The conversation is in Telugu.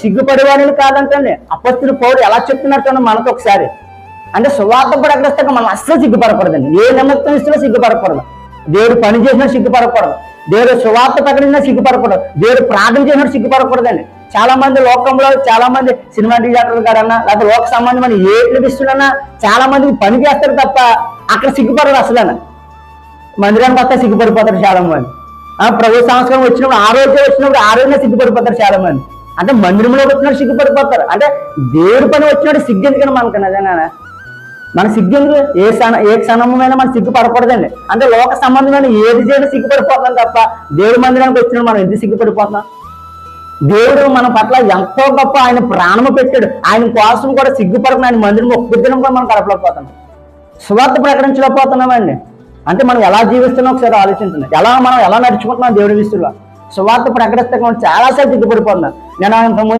సిగ్గుపడేవాడిని కాదంటే అపస్తులు పౌరుడు ఎలా చెప్తున్నట్టు మనతో ఒకసారి. అంటే సువార్త ప్రకటిస్తే మనం అస్సలు సిగ్గుపడకూడదండి. ఏ నిమిత్తం ఇస్తున్నా సిగ్గుపడకూడదు. దేవుడు పని చేసినా సిగ్గుపడకూడదు. దేవుడు సువార్త ప్రకటించినా సిగ్గుపడకూడదు. దేవుడు ప్రార్థన చేసినా సిగ్గుపడకూడదండి. చాలా మంది లోకంలో చాలా మంది సినిమా థియేటర్లు కాడన్నా లేకపోతే లోక సంబంధమైన ఏ లభిస్తున్నా చాలా మందికి పని చేస్తారు తప్ప అక్కడ సిగ్గుపడరు అసలు మందిరానికి వస్తే సిగ్గుపడిపోతారు చాలా మంది ఆ ప్రభు సంవత్సరం వచ్చినప్పుడు ఆ వచ్చినప్పుడు ఆ సిగ్గుపడిపోతారు చాలా మంది అంటే మందిరంలోకి వచ్చినప్పుడు సిగ్గుపడిపోతారు. అంటే దేవుడి పని వచ్చినప్పుడు సిగ్గు ఎందుకని మనకు నిజంగానే మన సిగ్గు ఏ క్షణ ఏ క్షణమైన మనం సిగ్గుపడకూడదండి అంటే లోక సంబంధమైన ఏది చేయడం సిగ్గుపడిపోతున్నాం తప్ప దేవుడి మందిరానికి వచ్చినాడు మనం ఎందుకు సిగ్గుపడిపోతున్నాం? దేవుడు మన పట్ల ఎంతో గొప్ప ఆయన ప్రాణము పెట్టాడు ఆయన కోసం కూడా సిగ్గుపడకుండా ఆయన మందిరం ఒప్పుదినం కూడా మనం గడపలేకపోతున్నాం స్వార్థ ప్రకటించలేకపోతున్నామండి. అంటే మనం ఎలా జీవిస్తున్నాం ఒకసారి ఆలోచించండి. ఎలా మనం ఎలా నడుచుకుంటున్నాం దేవుడి విషయంలో? సువార్త ప్రకటిస్తే చాలాసేపు దిగుబడిపోతున్నాను నేను ఇంతకుముందు